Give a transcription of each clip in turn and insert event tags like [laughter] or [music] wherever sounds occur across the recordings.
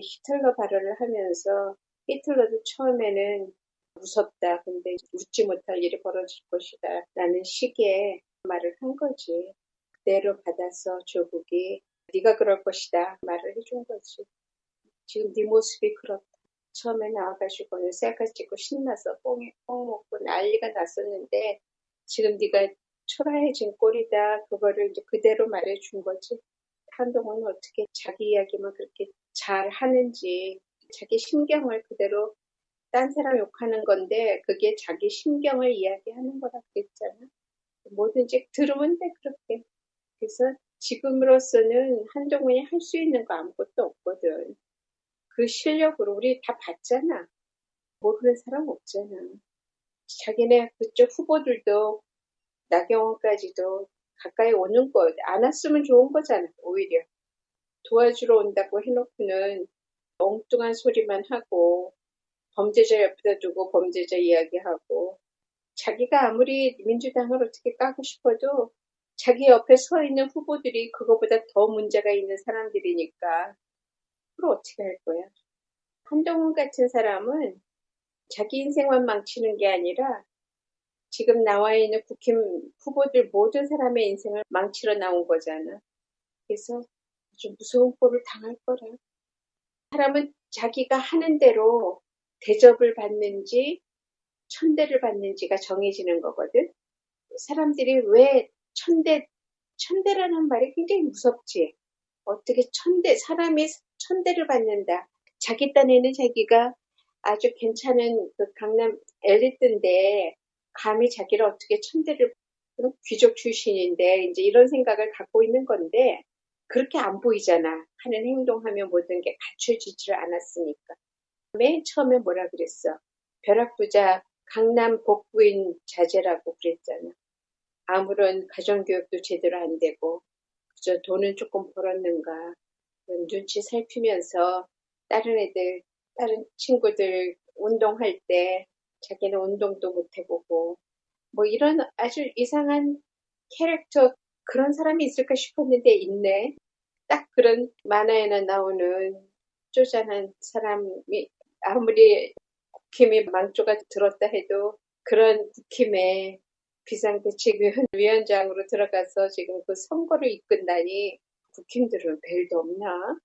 히틀러 발언을 하면서 히틀러도 처음에는 무섭다. 근데 웃지 못할 일이 벌어질 것이다. 라는 식의 말을 한 거지. 그대로 받아서 조국이 네가 그럴 것이다. 말을 해준 거지. 지금 네 모습이 그렇다. 처음에 나와가지고는 셀카 찍고 신나서 뽕, 뽕 먹고 난리가 났었는데 지금 네가 초라해진 꼴이다. 그거를 이제 그대로 말해준 거지. 한동훈은 어떻게 자기 이야기만 그렇게 잘 하는지 자기 심경을 그대로 딴 사람 욕하는 건데 그게 자기 심경을 이야기하는 거라 그랬잖아. 뭐든지 들으면 돼 그렇게. 그래서 지금으로서는 한동훈이 할 수 있는 거 아무것도 없거든. 그 실력으로 우리 다 봤잖아. 모르는 사람 없잖아. 자기네 그쪽 후보들도 나경원까지도 가까이 오는 것, 안 왔으면 좋은 거잖아, 오히려. 도와주러 온다고 해놓고는 엉뚱한 소리만 하고, 범죄자 옆에다 두고 범죄자 이야기하고, 자기가 아무리 민주당을 어떻게 까고 싶어도 자기 옆에 서 있는 후보들이 그거보다 더 문제가 있는 사람들이니까, 그걸 어떻게 할 거야? 한동훈 같은 사람은 자기 인생만 망치는 게 아니라 지금 나와 있는 국힘 후보들 모든 사람의 인생을 망치러 나온 거잖아. 그래서 아주 무서운 꼴을 당할 거라. 사람은 자기가 하는 대로 대접을 받는지 천대를 받는지가 정해지는 거거든. 사람들이 왜 천대, 천대라는 말이 굉장히 무섭지. 어떻게 천대, 사람이 천대를 받는다. 자기 딴에는 자기가 아주 괜찮은 그 강남 엘리트인데 감히 자기를 어떻게 천대를 귀족 출신인데 이제 이런 생각을 갖고 있는 건데 그렇게 안 보이잖아. 하는 행동하면 모든 게 갖춰지지를 않았으니까. 맨 처음에 뭐라 그랬어? 벼락부자 강남 복부인 자제라고 그랬잖아. 아무런 가정교육도 제대로 안 되고 그저 돈은 조금 벌었는가 눈치 살피면서 다른 애들, 다른 친구들 운동할 때 자기는 운동도 못 해보고 뭐 이런 아주 이상한 캐릭터 그런 사람이 있을까 싶었는데 있네. 딱 그런 만화에나 나오는 쪼잔한 사람이 아무리 국힘이 망조가 들었다 해도 그런 국힘의 비상대책위원장으로 [laughs] 들어가서 지금 그 선거를 이끈다니 국힘들은 벨도 없나?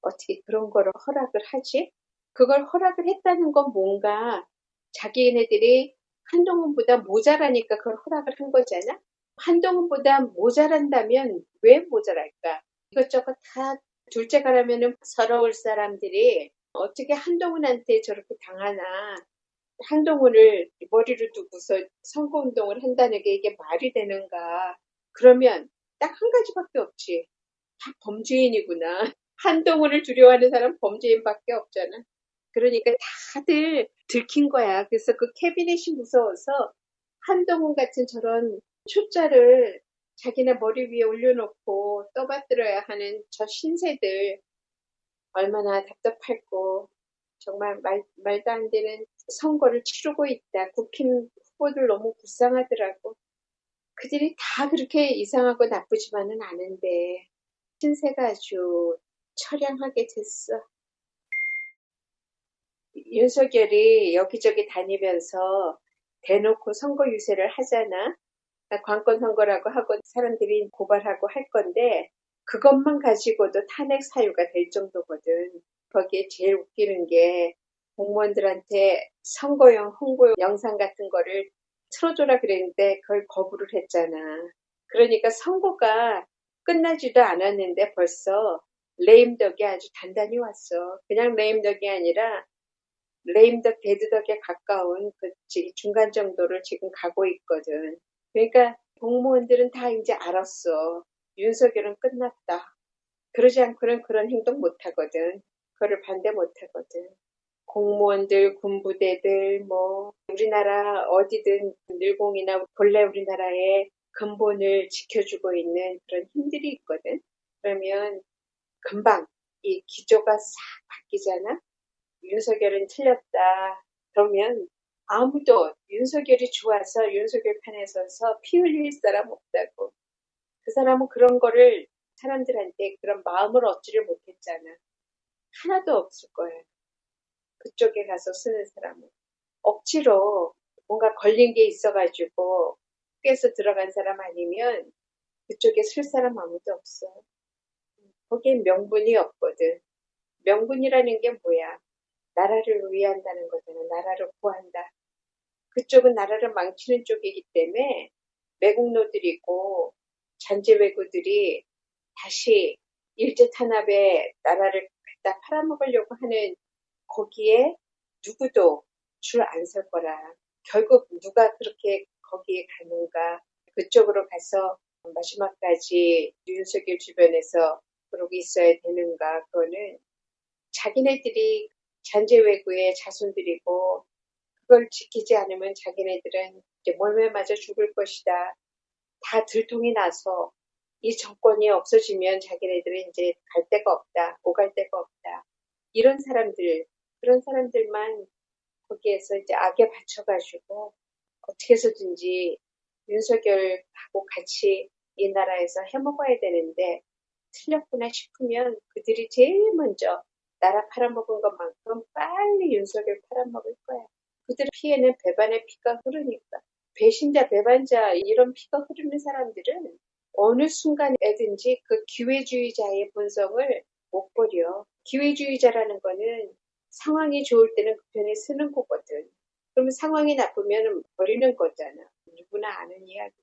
어떻게 그런 거를 허락을 하지? 그걸 허락을 했다는 건 뭔가 자기네들이 한동훈보다 모자라니까 그걸 허락을 한 거잖아. 한동훈보다 모자란다면 왜 모자랄까? 이것저것 다 둘째 가 라면은 서러울 사람들이 어떻게 한동훈한테 저렇게 당하나. 한동훈을 머리를 두고서 선거운동을 한다는 게 이게 말이 되는가. 그러면 딱 한 가지밖에 없지. 다 범죄인이구나. 한동훈을 두려워하는 사람 범죄인밖에 없잖아. 그러니까 다들 들킨 거야. 그래서 그 캐비넷이 무서워서 한동훈 같은 저런 초자를 자기네 머리 위에 올려놓고 떠받들어야 하는 저 신세들 얼마나 답답할고 정말 말, 말도 안 되는 선거를 치르고 있다. 국힘 후보들 너무 불쌍하더라고. 그들이 다 그렇게 이상하고 나쁘지만은 않은데 신세가 아주 처량하게 됐어. 윤석열이 여기저기 다니면서 대놓고 선거 유세를 하잖아. 관건 선거라고 하고 사람들이 고발하고 할 건데 그것만 가지고도 탄핵 사유가 될 정도거든. 거기에 제일 웃기는 게 공무원들한테 선거용 홍보 영상 같은 거를 틀어줘라 그랬는데 그걸 거부를 했잖아. 그러니까 선거가 끝나지도 않았는데 벌써 레임덕이 아주 단단히 왔어. 그냥 레임덕이 아니라 레임덕, 데드덕에 가까운 그 중간 정도를 지금 가고 있거든. 그러니까 공무원들은 다 이제 알았어. 윤석열은 끝났다. 그러지 않고는 그런 행동 못 하거든. 그거를 반대 못 하거든. 공무원들, 군부대들, 뭐, 우리나라 어디든 늘공이나 본래 우리나라의 근본을 지켜주고 있는 그런 힘들이 있거든. 그러면 금방 이 기조가 싹 바뀌잖아. 윤석열은 틀렸다. 그러면 아무도 윤석열이 좋아서 윤석열 편에 서서 피 흘릴 사람 없다고. 그 사람은 그런 거를 사람들한테 그런 마음을 얻지를 못했잖아. 하나도 없을 거예요. 그쪽에 가서 쓰는 사람은. 억지로 뭔가 걸린 게 있어가지고 깨서 들어간 사람 아니면 그쪽에 쓸 사람 아무도 없어. 거기엔 명분이 없거든. 명분이라는 게 뭐야? 나라를 위한다는 거잖아. 나라를 구한다. 그쪽은 나라를 망치는 쪽이기 때문에 매국노들이고 잔재외구들이 다시 일제 탄압에 나라를 갖다 팔아먹으려고 하는 거기에 누구도 줄 안 설 거라. 결국 누가 그렇게 거기에 가는가. 그쪽으로 가서 마지막까지 윤석열 주변에서 그러고 있어야 되는가. 그거는 자기네들이 잔재외구의 자손들이고 그걸 지키지 않으면 자기네들은 몰매 맞아 죽을 것이다. 다 들통이 나서 이 정권이 없어지면 자기네들은 이제 갈 데가 없다. 오갈 데가 없다. 이런 사람들, 그런 사람들만 거기에서 이제 악에 받쳐가지고 어떻게 해서든지 윤석열하고 같이 이 나라에서 해먹어야 되는데 틀렸구나 싶으면 그들이 제일 먼저 나라 팔아먹은 것만큼 빨리 윤석열 팔아먹을 거야. 그들 피에는 배반의 피가 흐르니까. 배신자, 배반자 이런 피가 흐르는 사람들은 어느 순간에든지 그 기회주의자의 본성을 못 버려. 기회주의자라는 거는 상황이 좋을 때는 그 편에 쓰는 거거든. 그러면 상황이 나쁘면 버리는 거잖아. 누구나 아는 이야기.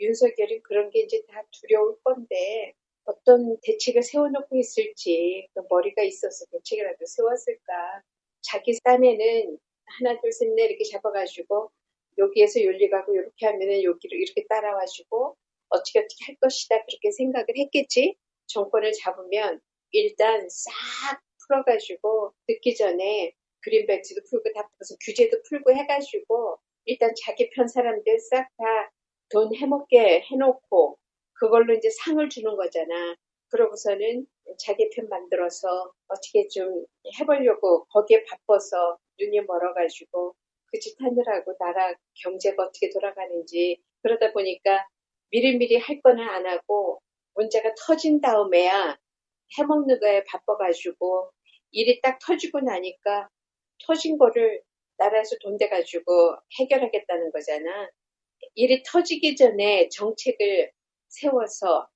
윤석열이 그런 게 이제 다 두려울 건데 어떤 대책을 세워놓고 있을지 그 머리가 있어서 대책이라도 세웠을까. 자기 딴에는 하나 둘 셋 넷 이렇게 잡아가지고 여기에서 윤리 가고 이렇게 하면은 여기를 이렇게 따라와주고 어떻게 어떻게 할 것이다 그렇게 생각을 했겠지. 정권을 잡으면 일단 싹 풀어가지고 듣기 전에 그린벨트도 풀고 다 무슨 규제도 풀고 해가지고 일단 자기 편 사람들 싹 다 돈 해먹게 해놓고 그걸로 이제 상을 주는 거잖아. 그러고서는 자기 편 만들어서 어떻게 좀 해보려고 거기에 바빠서 눈이 멀어가지고 그 짓 하느라고 나라 경제가 어떻게 돌아가는지 그러다 보니까 미리미리 할 거는 안 하고 문제가 터진 다음에야 해먹는 거에 바빠가지고 일이 딱 터지고 나니까 터진 거를 나라에서 돈 대가지고 해결하겠다는 거잖아. 일이 터지기 전에 정책을 세워서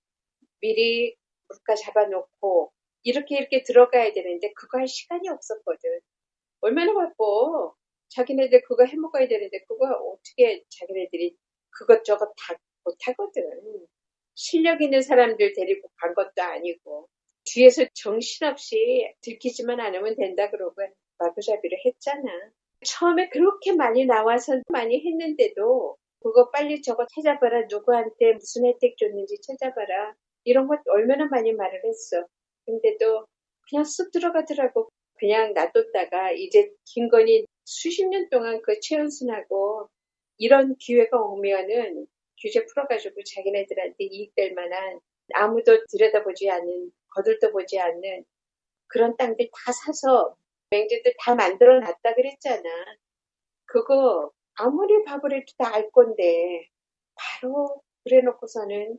미리 물가 잡아놓고 이렇게 이렇게 들어가야 되는데 그거 할 시간이 없었거든. 얼마나 바빠. 자기네들 그거 해먹어야 되는데 그거 어떻게 자기네들이 그것저것 다 못하거든. 실력 있는 사람들 데리고 간 것도 아니고 뒤에서 정신없이 들키지만 않으면 된다 그러고 마구잡이를 했잖아. 처음에 그렇게 많이 나와서 많이 했는데도 그거 빨리 저거 찾아봐라. 누구한테 무슨 혜택 줬는지 찾아봐라. 이런 것 얼마나 많이 말을 했어. 근데도 그냥 쑥 들어가더라고. 그냥 놔뒀다가 이제 김건희 수십 년 동안 그 최은순하고 이런 기회가 오면은 규제 풀어가지고 자기네들한테 이익될 만한 아무도 들여다보지 않는 거들떠보지 않는 그런 땅들 다 사서 맹지들 다 만들어 놨다 그랬잖아. 그거 아무리 밥을 해도 다 알 건데 바로 그래 놓고서는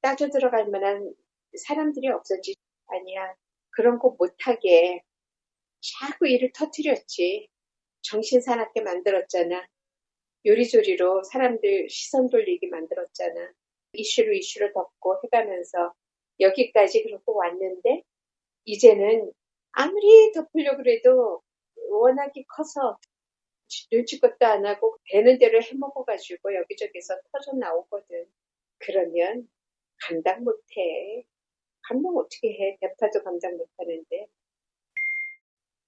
따져 들어갈 만한 사람들이 없었지. 아니야. 그런 거 못하게 자꾸 일을 터트렸지. 정신 사납게 만들었잖아. 요리조리로 사람들 시선 돌리게 만들었잖아. 이슈로 이슈를 덮고 해가면서 여기까지 그렇고 왔는데 이제는 아무리 덮으려고 그래도 워낙에 커서 눈치것도 안 하고 되는 대로 해먹어가지고 여기저기서 터져 나오거든. 그러면 감당 못해. 감당 어떻게 해? 대파도 감당 못하는데.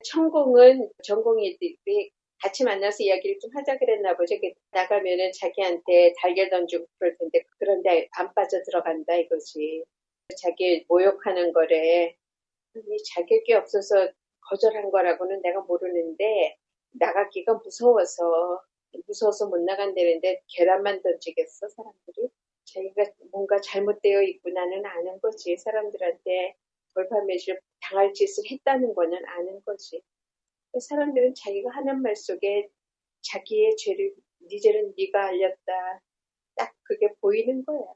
천공은 전공이들이 같이 만나서 이야기를 좀 하자 그랬나 보죠. 나가면은 자기한테 달걀 던지고 그럴 텐데 그런데 안 빠져 들어간다 이거지. 자기 모욕하는 거래. 아니, 자격이 없어서 거절한 거라고는 내가 모르는데 나가기가 무서워서 무서워서 못 나간다는데 계란만 던지겠어 사람들이? 자기가 뭔가 잘못되어 있구나는 아는 거지. 사람들한테 돌팔매질 당할 짓을 했다는 거는 아는 거지. 사람들은 자기가 하는 말 속에 자기의 죄를 네 죄는 네가 알렸다. 딱 그게 보이는 거야.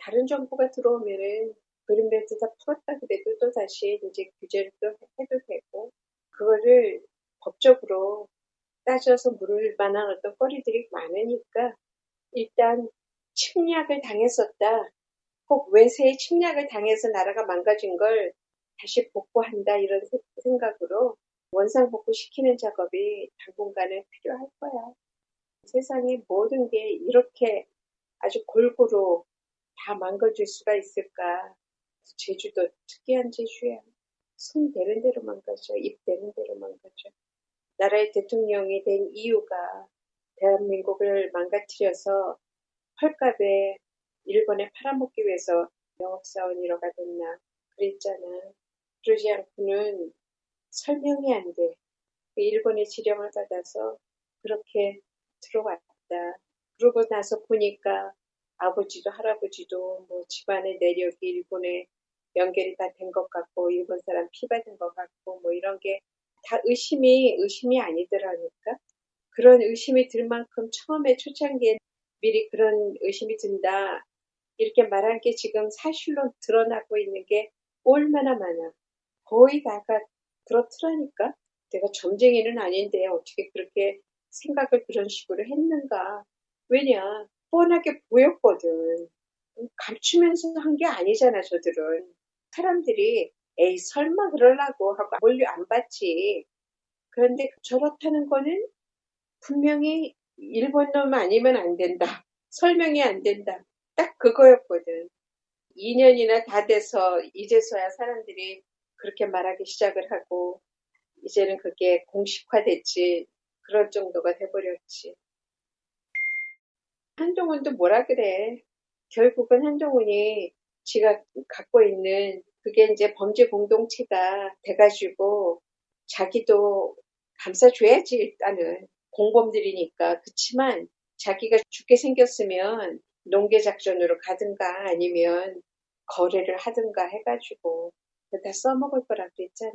다른 정부가 들어오면은 그림벨트 다 풀었다 그래도 또 다시 이제 규제를 또 해도 되고 그거를 법적으로 따져서 물을 만한 어떤 거리들이 많으니까 일단 침략을 당했었다. 혹 외세의 침략을 당해서 나라가 망가진 걸 다시 복구한다 이런 생각으로 원상 복구 시키는 작업이 당분간은 필요할 거야. 세상의 모든 게 이렇게 아주 골고루 다 망가질 수가 있을까? 제주도 특이한 제주야. 손 되는 대로 망가져, 입 되는 대로 망가져. 나라의 대통령이 된 이유가 대한민국을 망가뜨려서 헐값에 일본에 팔아먹기 위해서 영업사원이라가 됐나 그랬잖아. 그러지 않고는 설명이 안 돼. 그 일본의 지령을 받아서 그렇게 들어왔다. 그러고 나서 보니까 아버지도 할아버지도 뭐 집안의 내력이 일본에 연결이 다 된 것 같고 일본 사람 피 받은 것 같고 뭐 이런 게 다 의심이 의심이 아니더라니까? 그런 의심이 들 만큼 처음에 초창기에 미리 그런 의심이 든다. 이렇게 말한 게 지금 사실로 드러나고 있는 게 얼마나 많아. 거의 다가 그렇더라니까? 내가 점쟁이는 아닌데 어떻게 그렇게 생각을 그런 식으로 했는가? 왜냐? 뻔하게 보였거든 감추면서 한 게 아니잖아 저들은 사람들이 에이 설마 그러려고 하고 몰려 안 받지. 그런데 저렇다는 거는 분명히 일본 놈 아니면 안 된다. 설명이 안 된다. 딱 그거였거든. 2년이나 다 돼서 이제서야 사람들이 그렇게 말하기 시작을 하고 이제는 그게 공식화됐지. 그럴 정도가 돼버렸지. 한동훈도 뭐라 그래. 결국은 한동훈이 지가 갖고 있는 그게 이제 범죄 공동체가 돼가지고 자기도 감싸줘야지 일단은 공범들이니까 그치만 자기가 죽게 생겼으면 농계 작전으로 가든가 아니면 거래를 하든가 해가지고 다 써먹을 거라 그랬잖아.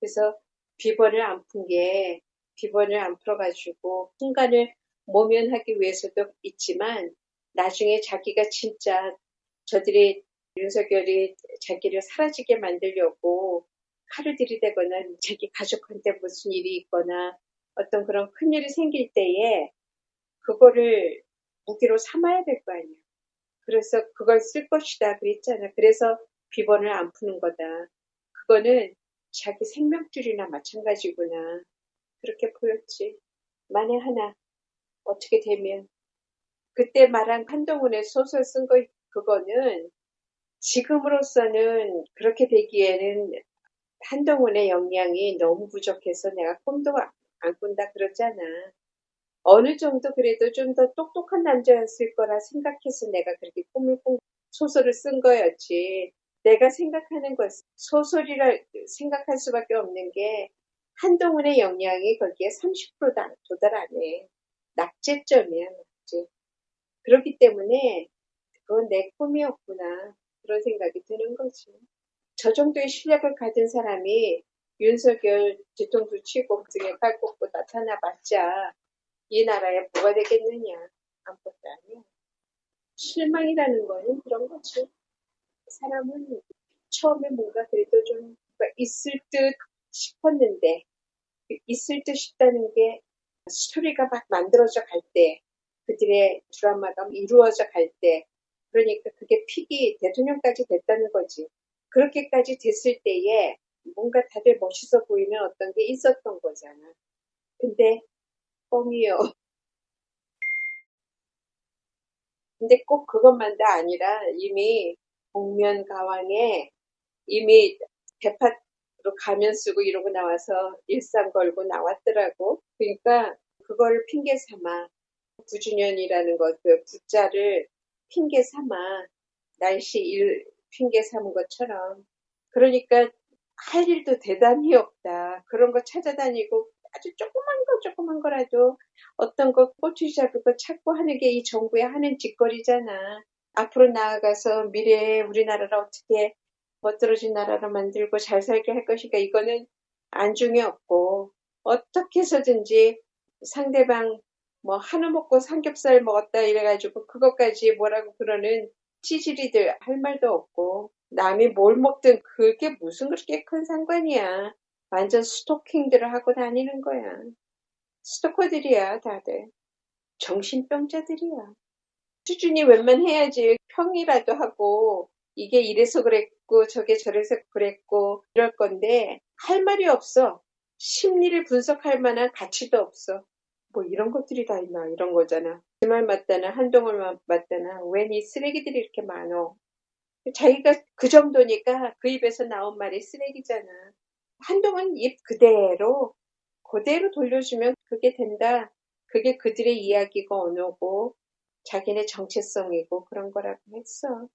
그래서 비번을 안 푼 게 비번을 안 풀어가지고 순간을 모면하기 위해서도 있지만 나중에 자기가 진짜 저들이 윤석열이 자기를 사라지게 만들려고 칼을 들이대거나 자기 가족한테 무슨 일이 있거나 어떤 그런 큰일이 생길 때에 그거를 무기로 삼아야 될 거 아니야. 그래서 그걸 쓸 것이다 그랬잖아. 그래서 비번을 안 푸는 거다. 그거는 자기 생명줄이나 마찬가지구나. 그렇게 보였지. 만에 하나 어떻게 되면 그때 말한 한동훈의 소설 쓴 거 그거는 지금으로서는 그렇게 되기에는 한동훈의 역량이 너무 부족해서 내가 꿈도 안 꾼다 그러잖아. 어느 정도 그래도 좀 더 똑똑한 남자였을 거라 생각해서 내가 그렇게 꿈을 꾼 소설을 쓴 거였지. 내가 생각하는 것, 소설이라 생각할 수밖에 없는 게 한동훈의 역량이 거기에 30%도 도달 안 해. 낙제점이야, 낙제. 그렇기 때문에 그건 내 꿈이었구나. 그런 생각이 드는 거지. 저 정도의 실력을 가진 사람이 윤석열 뒤통수 치고 등에 칼 꽂고 나타나봤자 이 나라에 뭐가 되겠느냐. 아무것도 아니야. 실망이라는 거는 그런 거지. 사람은 처음에 뭔가 그래도 좀 있을 듯 싶었는데 있을 듯 싶다는 게 스토리가 막 만들어져 갈 때, 그들의 드라마가 이루어져 갈 때 그러니까 그게 픽이 대통령까지 됐다는 거지. 그렇게까지 됐을 때에 뭔가 다들 멋있어 보이는 어떤 게 있었던 거잖아. 근데 뻥이요. [laughs] 근데 꼭 그것만도 아니라 이미 복면 가왕에 이미 대파로 가면 쓰고 이러고 나와서 일상 걸고 나왔더라고. 그러니까 그걸 핑계 삼아 9주년이라는 것, 그 부자를 핑계 삼아 날씨 일 핑계 삼은 것처럼 그러니까 할 일도 대단히 없다. 그런 거 찾아다니고 아주 조그만 거 조그만 거라도 어떤 거 꼬투리 잡을 거 찾고 하는 게 이 정부의 하는 짓거리잖아. 앞으로 나아가서 미래에 우리나라를 어떻게 멋들어진 나라로 만들고 잘 살게 할 것인가 이거는 안중에 없고 어떻게 해서든지 상대방 뭐 한우 먹고 삼겹살 먹었다 이래가지고 그것까지 뭐라고 그러는 치질이들 할 말도 없고 남이 뭘 먹든 그게 무슨 그렇게 큰 상관이야. 완전 스토킹들을 하고 다니는 거야. 스토커들이야, 다들. 정신병자들이야. 수준이 웬만해야지 평이라도 하고 이게 이래서 그랬고 저게 저래서 그랬고 이럴 건데 할 말이 없어. 심리를 분석할 만한 가치도 없어. 뭐 이런 것들이 다 있나 이런 거잖아. 그말 맞다나 한동을 맞다나 웬 이 쓰레기들이 이렇게 많어. 자기가 그 정도니까 그 입에서 나온 말이 쓰레기잖아. 한동안 입 그대로 그대로 돌려주면 그게 된다. 그게 그들의 이야기가 언어고 자기네 정체성이고 그런 거라고 했어.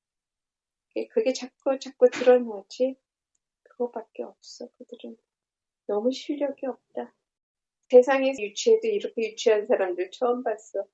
그게 자꾸 자꾸 드러나지. 그거밖에 없어. 그들은 너무 실력이 없다. 세상에 유치해도 이렇게 유치한 사람들 처음 봤어.